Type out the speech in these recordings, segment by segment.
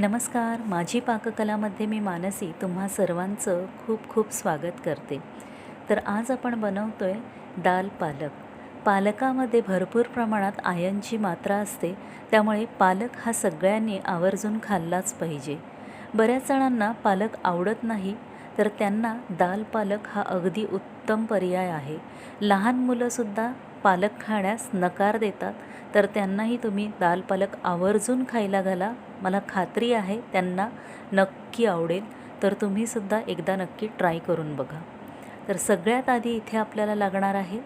नमस्कार. माझी पाककलामध्ये मी मानसी तुम्हा सर्वांचं खूप खूप स्वागत करते. तर आज आपण बनवतो आहे दाल पालक. पालकामध्ये भरपूर प्रमाणात आयनची मात्रा असते त्यामुळे पालक हा सगळ्यांनी आवर्जून खाल्लाच पाहिजे. बऱ्याच जणांना पालक आवडत नाही तर त्यांना दाल पालक हा अगदी उत्तम पर्याय आहे. लहान मुलंसुद्धा पालक खाण्यास नकार देतात. तर त्यांनाही तुम्ही दाल पालक आवर्जून खायला घाला. मला खात्री आहे त्यांना नक्की आवडेल. तर तुम्हीसुद्धा एकदा नक्की ट्राय करून बघा. तर सगळ्यात आधी इथे आपल्याला लागणार आहे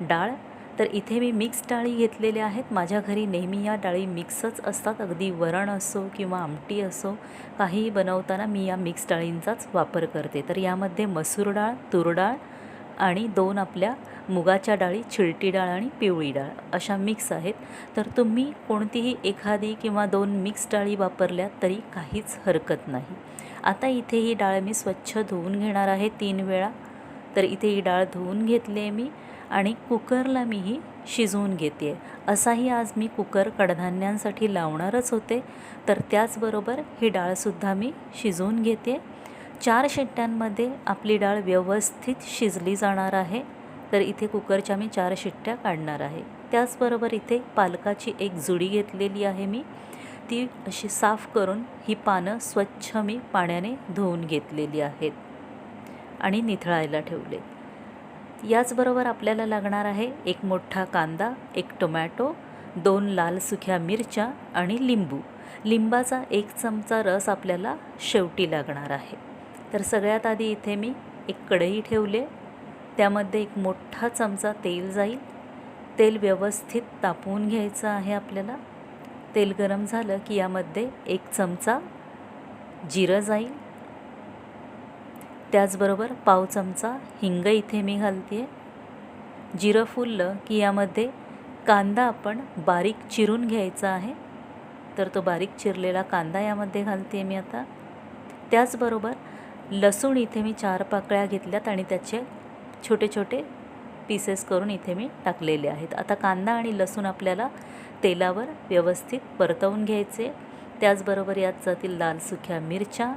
डाळ. तर इथे मी मिक्स डाळी घेतलेल्या आहेत. माझ्या घरी नेहमी या डाळी मिक्सच असतात. अगदी वरण असो किंवा आमटी असो काहीही बनवताना मी या मिक्स डाळींचाच वापर करते. तर यामध्ये मसूर डाळ तूर डाळ आणि दोन आपल्या मुगाच्या डाळी चिलटी डाळ आणि पिवळी डाळ अशा मिक्स आहेत. तर तुम्ही कोणतीही एखादी किंवा दोन मिक्स डाळी वापरल्या तरी काहीच हरकत नाही. आता इथे ही डाळ मी स्वच्छ धुवून घेणार आहे तीन वेळा. तर इथे ही डाळ धुवून घेतली आहे मी आणि कुकरला मी ही शिजवून घेते. आहे असाही आज मी कुकर कडधान्यांसाठी लावणारच होते. तर त्याचबरोबर ही डाळसुद्धा मी शिजवून घेते. चार शिट्ट्यांमध्ये आपली डाळ व्यवस्थित शिजली जाणार आहे. तर इथे कुकरच्या मी चार शिट्ट्या काढणार आहे. त्याचबरोबर इथे पालकाची एक जुडी घेतलेली आहे मी. ती अशी साफ करून ही पानं स्वच्छ मी पाण्याने धुवून घेतलेली आहेत आणि निथळायला ठेवले याचबरोबर आपल्याला लागणार आहे एक मोठा कांदा एक टोमॅटो दोन लाल सुक्या मिरच्या आणि लिंबू. लिंबाचा एक चमचा रस आपल्याला शेवटी लागणार आहे. तर सगळ्यात आधी इथे मी एक कढई ठेवले त्यामध्ये एक मोठा चमचा तेल जाईल. तेल व्यवस्थित तापवून घ्यायचं आहे आपल्याला. तेल गरम झालं की यामध्ये एक चमचा जिरं जाईल. त्याचबरोबर पाव चमचा हिंग इथे मी घालते आहे जिरं फुललं की यामध्ये कांदा आपण बारीक चिरून घ्यायचा आहे. तर तो बारीक चिरलेला कांदा यामध्ये घालते मी आता. त्याचबरोबर लसूण इथे मी चार पाकळ्या घेतल्यात आणि त्याचे छोटे छोटे पीसेस करून इथे मी टाकलेले आहेत. आता कांदा आणि लसूण आपल्याला तेलावर व्यवस्थित परतवून घ्यायचे. त्याचबरोबर यात जातील लाल सुक्या मिरच्या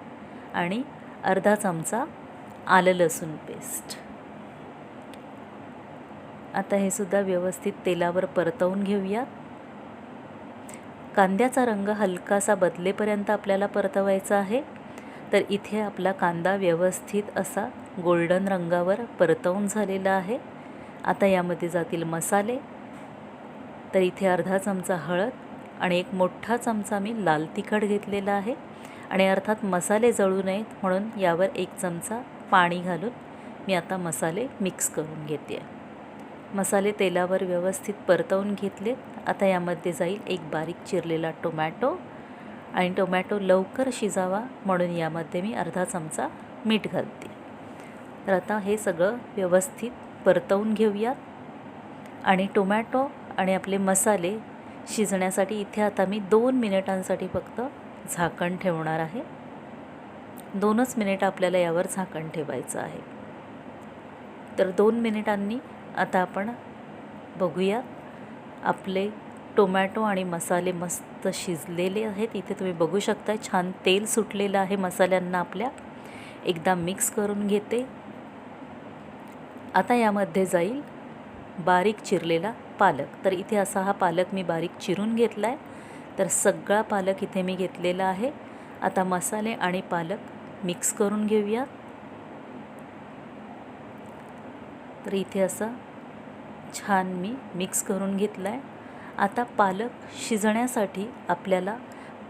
आणि अर्धा चमचा आलं लसूण पेस्ट आता हे सुद्धा व्यवस्थित तेलावर परतवून घेऊयात. कांद्याचा रंग हलकासा बदलेपर्यंत आपल्याला परतवायचा आहे. तर इथे आपला कांदा व्यवस्थित असा गोल्डन रंगावर परतवून झालेला आहे. आता यामध्ये जातील मसाले. तर इथे अर्धा चमचा हळद आणि एक मोठा चमचा मी लाल तिखट घेतलेला आहे. आणि अर्थात मसाले जळू नयेत म्हणून यावर एक चमचा पाणी घालून मी आता मसाले मिक्स करून घेते. मसाले तेलावर व्यवस्थित परतवून घेतलेत. आता यामध्ये जाईल एक बारीक चिरलेला टोमॅटो. आणि टोमॅटो लवकर शिजावा म्हणून यामध्ये मी अर्धा चमचा मीठ घालते. तर आता हे सगळं व्यवस्थित परतवून घेऊयात. आणि टोमॅटो आणि आपले मसाले शिजण्यासाठी इथे आता मी दोन मिनिटांसाठी फक्त झाकण ठेवणार आहे. दोनच मिनिट आपल्याला यावर झाकण ठेवायचं आहे. तर दोन मिनिटांनी आता आपण बघूया आपले टोमॅटो आणि मसाले मस्त शिजलेले आहेत. इथे तुम्ही बघू शकता छान तेल सुटलेलं आहे मसाल्यांना आपल्या. एकदा मिक्स करून घेते. आता यामध्ये जाईल बारीक चिरलेला पालक. तर इथे असा हा पालक मी बारीक चिरून घेतला आहे तर सगळा पालक इथे मी घेतलेला आहे. आता मसाले आणि पालक मिक्स करून घेऊया. तर इथे असं छान मी मिक्स करून घेतला आहे आता पालक शिजण्यासाठी आपल्याला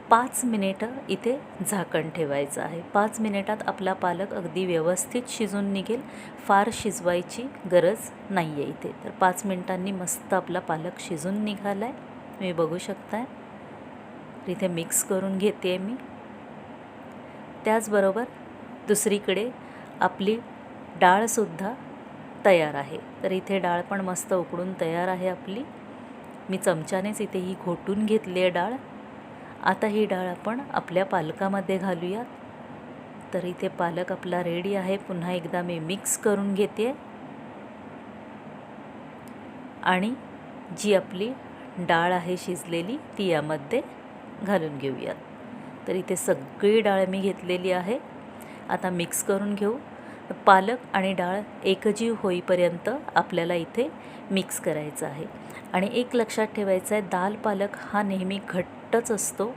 पाच मिनिटं इथे झाकण ठेवायचं आहे. पाच मिनिटात आपला पालक अगदी व्यवस्थित शिजून निघेल. फार शिजवायची गरज नाही आहे इथे. तर पाच मिनिटांनी मस्त आपला पालक शिजून निघाला आहे तुम्ही बघू शकताय. इथे मिक्स करून घेते आहे मी. त्याचबरोबर दुसरीकडे आपली डाळसुद्धा तयार आहे. तर इथे डाळ पण मस्त उकडून तयार आहे आपली. मी चमच्यानेच इथे ही घोटून घेतली आहे डाळ. आता ही डाळ आपण आपल्या पालकामध्ये घालूयात. तर इथे पालक आपला रेडी आहे. पुन्हा एकदा मी मिक्स करून घेते. आणि जी आपली डाळ आहे शिजलेली ती यामध्ये घालून घेऊयात. तर इथे सगळी डाळ मी घेतलेली आहे. आता मिक्स करून घेऊ. पालक आणि डाळ एकजीव होईपर्यंत आपल्याला इथे मिक्स करायचं आहे. आणि एक लक्षात ठेवायचं आहे दाल पालक हा नेहमी घट्टच असतो.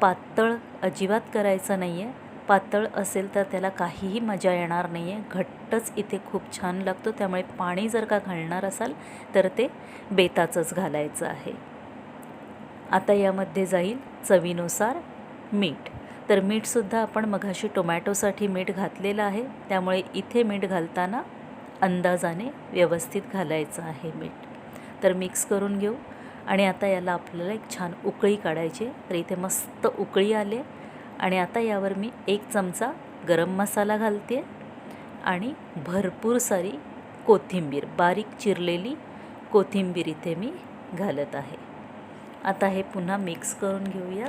पातळ अजिबात करायचं नाही आहे पातळ असेल तर त्याला काहीही मजा येणार नाही आहे घट्टच इथे खूप छान लागतो. त्यामुळे पाणी जर का घालणार असाल तर ते बेताचंच घालायचं आहे. आता यामध्ये जाईल चवीनुसार मीठ. तर मीठसुद्धा आपण मघाशी टोमॅटोसाठी मीठ घातलेलं आहे. त्यामुळे इथे मीठ घालताना अंदाजाने व्यवस्थित घालायचं आहे मीठ. तर मिक्स करून घेऊ. आणि आता याला आपल्याला एक छान उकळी काढायची तर इथे मस्त उकळी आले आणि आता यावर मी एक चमचा गरम मसाला घालते. आणि भरपूर सारी कोथिंबीर बारीक चिरलेली कोथिंबीर इथे मी घालत आहे. आता हे पुन्हा मिक्स करून घेऊया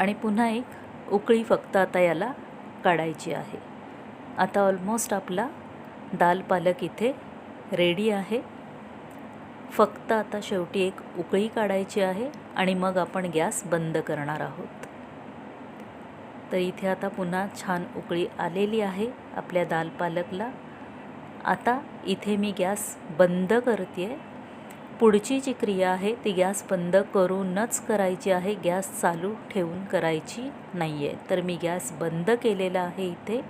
आणि पुन्हा एक उकळी फक्त आता याला काढायची आहे. आता ऑलमोस्ट आपला दाल पालक इथे रेडी आहे. फक्त आता शेवटी एक उकळी काढायची आहे आणि मग आपण गॅस बंद करणार आहोत. तर इथे आता पुन्हा छान उकळी आलेली आहे आपल्या दाल पालकला. आता इथे मी गॅस बंद करते आहे पुढची जी क्रिया आहे ती गॅस बंद करूनच करायची आहे गॅस चालू ठेवून करायची नाही आहे तर मी गॅस बंद केलेला आहे इथे.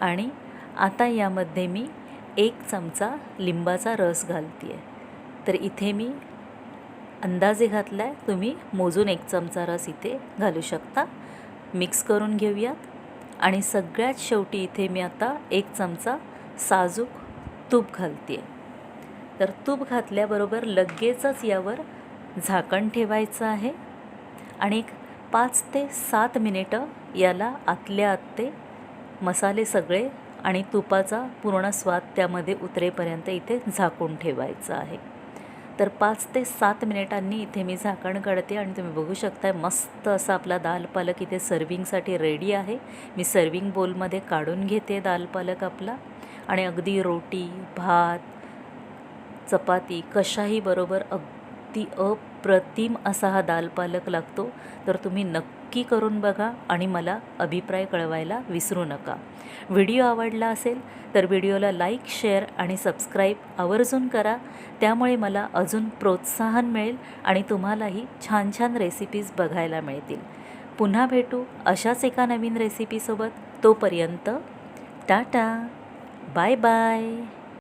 आणि आता यामध्ये मी एक चमचा लिंबाचा रस घालते आहे तर इथे मी अंदाजे घातला आहे तुम्ही मोजून एक चमचा रस इथे घालू शकता. मिक्स करून घेऊयात. आणि सगळ्यात शेवटी इथे मी आता एक चमचा साजूक तूप घालते आहे तर तूप घातल्याबरोबर लगेचच यावर झाकण ठेवायचं आहे. आणि एक पाच ते सात मिनिटं याला आतल्या आत ते मसाले सगळे आणि तुपाचा पूर्ण स्वाद त्यामध्ये उतरेपर्यंत इथे झाकून ठेवायचं आहे. तर पाच ते सात मिनिटांनी इथे मी झाकण काढते आणि तुम्ही बघू शकताय मस्त असा आपला दाल पालक इथे सर्विंगसाठी रेडी आहे. मी सर्विंग बोलमध्ये काढून घेते दाल पालक आपला. आणि अगदी रोटी भात चपाती कशाही बरोबर अगदी अप्रतिम असा हा दाल पालक लागतो. तर तुम्ही नक्की करून बघा आणि मला अभिप्राय कळवायला विसरू नका. व्हिडिओ आवडला असेल तर व्हिडिओला लाईक शेअर आणि सबस्क्राईब आवर्जून करा. त्यामुळे मला अजून प्रोत्साहन मिळेल आणि तुम्हालाही छान छान रेसिपीज बघायला मिळतील. पुन्हा भेटू अशाच एका नवीन रेसिपीसोबत तोपर्यंत टाटा. Bye bye.